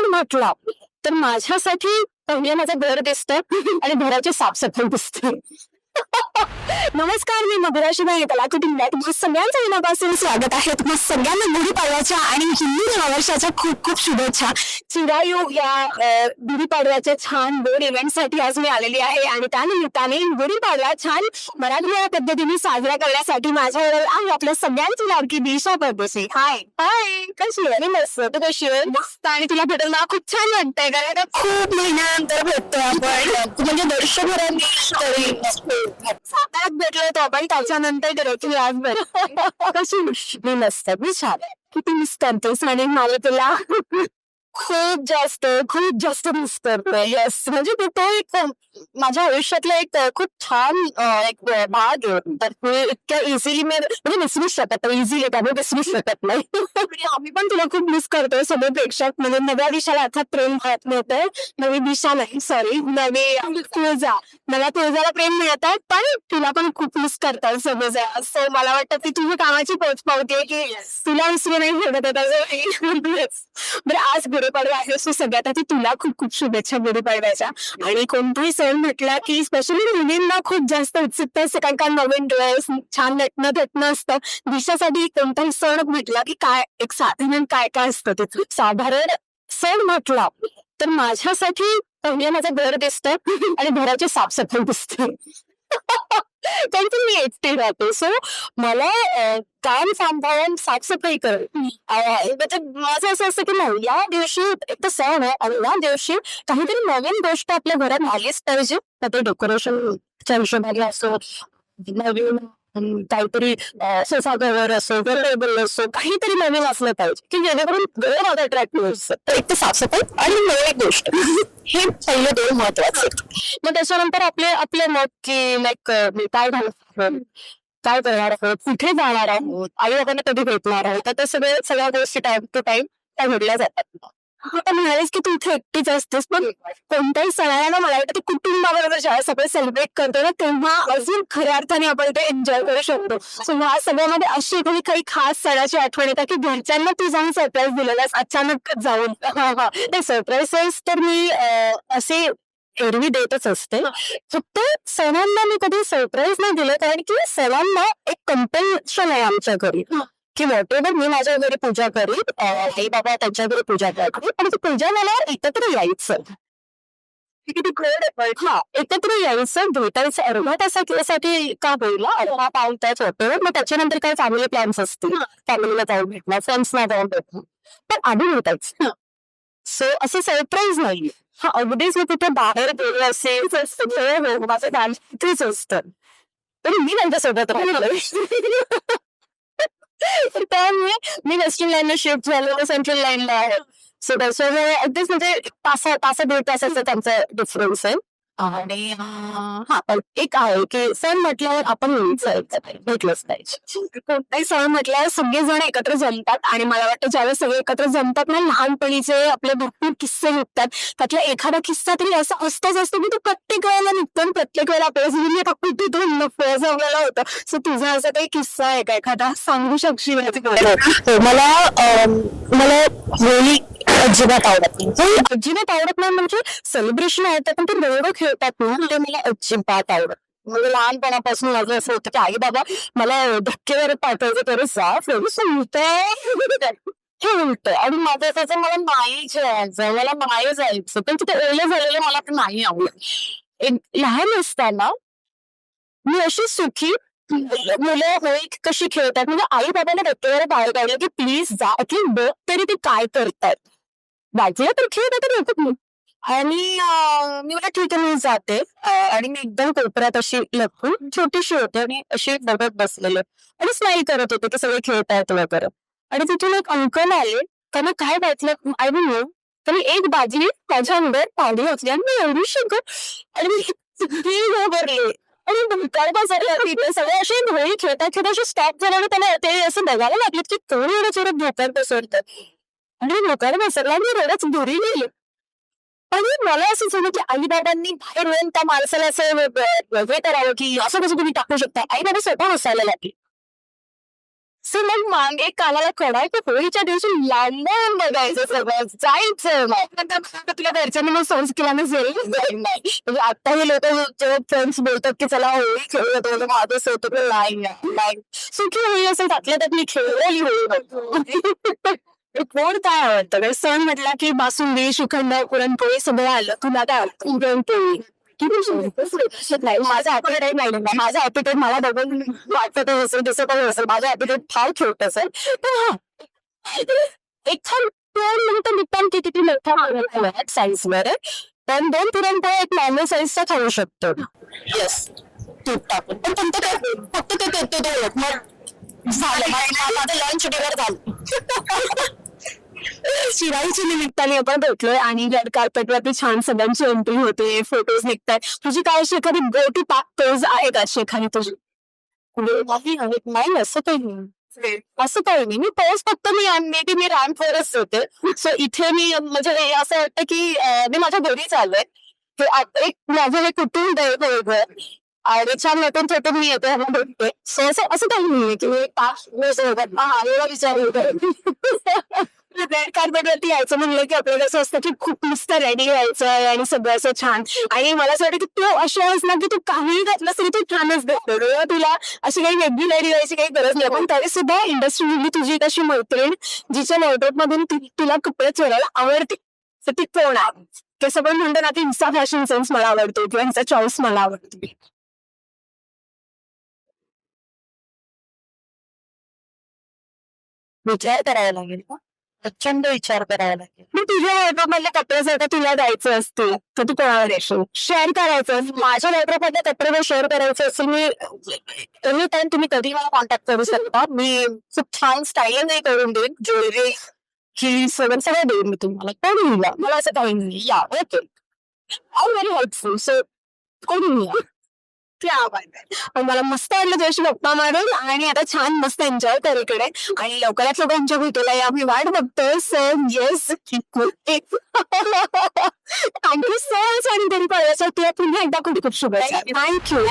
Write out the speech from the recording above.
सण म्हटला तर माझ्यासाठी पहिल्या माझं घर दिसतं आणि घराची साफसफाई दिसते. नमस्कार मी मधुराशी नाही कला कुटुंबात तुम्हा सगळ्यांचं विनापासून स्वागत आहे. तुम्हा सगळ्यांना गुढीपाडव्याच्या आणि हिंदू नववर्षाच्या खूप खूप शुभेच्छा. चिरायू या गुढीपाडव्याच्या छान गोड इव्हेंटसाठी आज मी आलेली आहे. आणि त्यानिमित्ताने गुढीपाडवा छान मराठी पद्धतीने साजरा करण्यासाठी माझ्या आहे आपल्या सगळ्यांची लाडकी दिशा परदेशी हाय हाय कशी आहे? मस्त. तू कशी मस्त. आणि तुला भेटून मला खूप छान वाटतंय. कारण का खूप महिन्यानंतर भेटतो आपण. म्हणजे वर्षभरांनी तरी. भेटलो होतो आपण. त्याच्यानंतर गेलो आज भेट कशी मी मस्त. मी छान आहे. किती मिस करतोस आणि मला तुला खूप जास्त खूप जास्त मिस करतोय. येस म्हणजे ते तो एक माझ्या आयुष्यातला एक खूप छान एक भाग आहे. तर ते इतक्या इझिली मी म्हणजे विसरू शकत इझिली त्यामुळे विसरू शकत नाही आम्ही पण तुला खूप मिस करतोय सगळे प्रेक्षक. म्हणजे नव्या दिशाला अर्थात प्रेम मिळत मिळतंय नवी दिशा नाही सॉरी नवी तुळजा. मला तुळजाला प्रेम मिळत आहे पण तुला पण खूप मिस करतात समज असं मला वाटतं ती तुझी कामाची पोच पावते की तुला विसरू नाही भेटत बरं आज गुढीपाडवा आहे सो सगळ्यात आधी तुला खूप खूप शुभेच्छा गुढीपाडव्याच्या. आणि कोणताही सण म्हटला की स्पेशली मुलींना खूप जास्त उत्सुकता असते कारण का नवीन ड्रेस छान नटणं थटणं असतं. दिशासाठी कोणताही सण म्हटला की काय एक साधारण काय काय असतं ते? साधारण सण म्हटला तर माझ्यासाठी पहिले माझं घर दिसतं आणि घराची साफसफाई दिसते. कारण की मी एकटी राहते. सो मला काम सांभाळून साफसफाई कर म्हणजे माझं असं असतं की नाही या दिवशी एक तर सण आहे आणि या दिवशी काहीतरी नवीन गोष्ट आपल्या घरात आलीच पाहिजे. तर ते डेकोरेशनच्या हिशोबाने असो नवीन काहीतरी सोसागर असो वेरेबल असो काहीतरी नवीन असलं पाहिजे की जेणेकरून वेळ माझा अट्रॅक्टिव्ह असतं तर एक तर साफसफाई आणि नवीन गोष्ट. हे पहिले दोन महत्त्वाचे मग त्याच्यानंतर आपले आपले मत की लाईक काय घालत काय करणार आहोत? कुठे जाणार आहोत? आई बाबांना कधी भेटणार आहोत? तर सगळे सगळ्या गोष्टी टाइम टू टाइम त्या घडल्या जातात. आता म्हणालीस की तू इथे एकटीच असतेस पण कोणत्याही सणाला ना मला वाटतं ते कुटुंबाबरोबर जेव्हा सगळं सेलिब्रेट करतो ना तेव्हा अजून खऱ्या अर्थाने आपण ते एन्जॉय करू शकतो. सो ह्या सगळ्यामध्ये अशी एखादी काही खास सणाची आठवण येतात की घरच्यांना तू जाऊन सरप्राईज दिलेलास अचानक जाऊन. हा हा. ते सरप्राईजेस तर मी असे एरवी देतच असते. फक्त सणांना मी कधी सरप्राईज नाही दिलं कारण की सणांना एक कंपल्शन आहे आमच्या घरी. की वॉटेवर मी माझ्या घरी पूजा करीत आई बाबा त्यांच्या घरी पूजा करतील आणि ती पूजा मला एकत्र यायचं. आहे हा एकत्र यायचं भेटायचं अर्धा तासासाठी का होईल अर्धा पाऊल त्याच वॉटेवर मग त्याच्यानंतर काय फॅमिली प्लॅन्स असतील? फॅमिलीला जाऊन भेटणार फ्रेंड्सना जाऊन भेटणार पण आधी भेटायचं सो असं सरप्राईज नाही हा अगदीच मी कुठे बाहेर गेले असेल तर माझं डान्स तिथेच असतं. तरी मी त्यांच्यासोबत राहिलो तर त्यामुळे मी वेस्टर्न लाईनला शिफ्ट झालो. सेंट्रल लाईनला आहे. सो त्याच्यामुळे अगदीच म्हणजे तासा तासा दीड तासाचा त्यांचा डिफरन्स आहे. आणि हा पण एक आहे की सण म्हटल्यावर आपण यायचं, भेटलंच पाहिजे. कोणताही सण म्हटल्यावर सगळेजण एकत्र जमतात आणि मला वाटतं ज्यावेळेस सगळे एकत्र जमतात ना लहानपणीचे आपले भरपूर किस्से निघतात. त्यातला एखादा किस्सा तरी असा असतोच असतो की तो प्रत्येक वेळेला निघतो आणि प्रत्येक वेळेला आपल्याला असं आता कुठे तो नको असं आपल्याला होतं. सो तुझा असा काही किस्सा आहे का एखादा? सांगू शकशील मला मला होळी अजिबात आवडत नाही. हो, अजिबात आवडत नाही म्हणजे सेलिब्रेशन आहे पण ते रंग खेळतात ना ते मला अजिबात आवडत म्हणजे लहानपणापासून माझं असं होतं की आई बाबा मला धक्केवर पाठवायचं तर जा फ्रेंड्स हे उलट. आणि माझं असायचं मला नाही खेळायचं मला नाही जायचं. पण तिथे ओलं झालेलं मला ते नाही आवडत. एक लहान असताना मी अशी सुखी मुलं होळी कशी खेळतात. म्हणजे आई बाबाने धक्केवर बाहेर काढलं की प्लीज जा की बघ तरी ते काय करतात. बाजूला तर खेळ आता नको आणि मी मला ठीक आहे मी जाते आणि मी एकदम कोपऱ्यात अशी लपून छोटीशी होते आणि अशी बघत बसलेले. आणि स्माईल करत होते ते सगळे खेळतायत वगैरे. आणि तिथून एक अंकल आले. त्यांना काय वाटलं आय डोंट नो त्यांनी एक बाजी माझ्या अंदर पाणी होती आणि मी एवढी शकत आणि मी किती घाबरले. आणि भुताळ बसरला तिथे सगळे असे होळी खेळतात खेळतात असे स्टॉप झाल्याने त्याला ते असं बघायला लागले की कोणी एवढं जोरात भोकात बसवतात आणि मी सगळ्यांनी रडच आणि गेली. आणि मला असं झालं की आईबाबांनी बाहेर येऊन त्या माणसाला असं हे करावं की असं कसं तुम्ही टाकू शकता? आई बाबा स्वतः हसायला लागली. सर मग मागे कानाला कडा की होळीच्या दिवशी लांबून बघायचं सगळं जायचं मग. तुला घरच्यांनी मग सोन्स केला नसेल? नाही म्हणजे आता हे लोक जेव्हा फ्रेंड्स बोलतात की चला होळी खेळूया तर माझं होतं नाही. सुखी होळी असेल त्यातल्या त्यात मी खेळलेली होळी गोड काय आवडतं काय म्हणजे सण म्हटला की बासुंदी श्रीखंड पुरणपोळी सगळं आलं. तुला काय आवडतं पुरणपोळी. नाही. माझं ऍपिटेट नाही नाही माझं ऍपिटेट मला बघून वाटत असेल दिसत असेल माझं ऍपिटेट फार छोट असेल. पण हा. एखाद दोन मिनिटं डिपेंड किती किती मोठा साईज वर पण दोन पुरणपोळी एक नॉर्मल साईजचा खाऊ शकतो. येस तूप टाकून. पण तुमचं काय फक्त ते ते मग झालं मा- माझं लंच डिनर झालं. शिराईच्या निमित्ताने आपण भेटलोय आणि रेड कार्पेट वरती छान सगळ्यांची एंट्री होते फोटोज निघतात तुझी काय अशी एखादी गोटी पाक पोज आहे का अशी एखादी तुझी? नाही आहेत नाही असं काही नाही. असं काही नाही. मी पोज फक्त मी मे बी मी रॅम्प वरच होते. सो इथे मी म्हणजे हे असं वाटतं की मी माझ्या घरी चाललोय ते आत- एक माझं हे कुटुंब आहे वेगळं आणि छान नटून थेटून मी येते ह्यांना सो असं असं काही नाहीये की मी पाच विचार रेड कार्पेट वरती यायचं म्हणलं की आपल्याला असं असतं की खूप मस्त रेडी व्हायचं आणि सगळं असं छान. आणि मला असं वाटतं की तू अशी ना की तू काहीही घातलंस तरी तू छानच दिसतो. तुला अशी काही वेगळी रेडी व्हायची काही गरज नाही. पण तरी सुद्धा इंडस्ट्री तुझी एक अशी मैत्रीण जिच्या लॅपटॉप मधून तुला कपडे चोरायला आवडते. तर ती कोण आहे कसं पण म्हणतात ना की हिचा फॅशन सेन्स मला आवडतो किंवा हिचा चॉईस मला आवडतो. विचार करायला लागेल का प्रचंड विचार करायला लागेल. मी तुझ्या लॅपटॉप कपडे जर का तुला द्यायचे असतील तर तू कोणाला देशील? शेअर करायचं माझ्या लॅपटॉप मधले कपडे जर शेअर करायचे असेल मी एनी टाइम तुम्ही कधी मला कॉन्टॅक्ट करू शकता. मी खूप छान स्टाईल करून देईन. ज्वेलरी ही सगळं सगळं देईन मी तुम्हाला. कोणी मला असं काही नाही या okay I very helpful so कोणी क्या बात आहे. पण मला मस्त वाटलं तुझ्याशी गप्पा मारून आणि आता छान मस्त एन्जॉय कर इकडे. आणि लवकरात लवकर आमच्या भेटूला या. आम्ही वाट बघतोय so yes thank you so much आणि तरी तुला पुन्हा एकदा खूप खूप शुभेच्छा. थँक्यू